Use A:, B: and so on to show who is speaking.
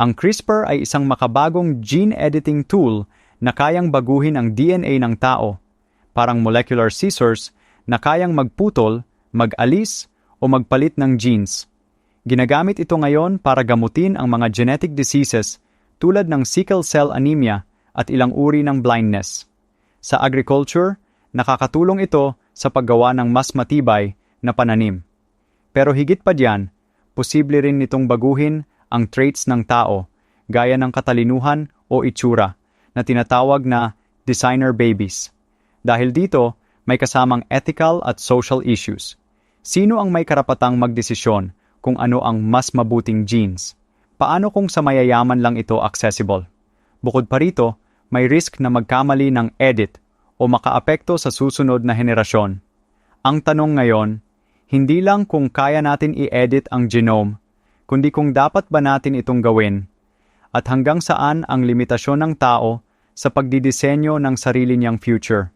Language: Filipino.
A: Ang CRISPR ay isang makabagong gene editing tool na kayang baguhin ang DNA ng tao, parang molecular scissors na kayang magputol, mag-alis, o magpalit ng genes. Ginagamit ito ngayon para gamutin ang mga genetic diseases tulad ng sickle cell anemia at ilang uri ng blindness. Sa agriculture, nakakatulong ito sa paggawa ng mas matibay na pananim. Pero higit pa diyan, posible rin nitong baguhin ang traits ng tao, gaya ng katalinuhan o itsura, na tinatawag na designer babies. Dahil dito, may kasamang ethical at social issues. Sino ang may karapatang magdesisyon kung ano ang mas mabuting genes? Paano kung sa mayayaman lang ito accessible? Bukod pa rito, may risk na magkamali ng edit o makaapekto sa susunod na henerasyon. Ang tanong ngayon, hindi lang kung kaya natin i-edit ang genome, kundi kung dapat ba natin itong gawin, at hanggang saan ang limitasyon ng tao sa pagdidisenyo ng sarili niyang future.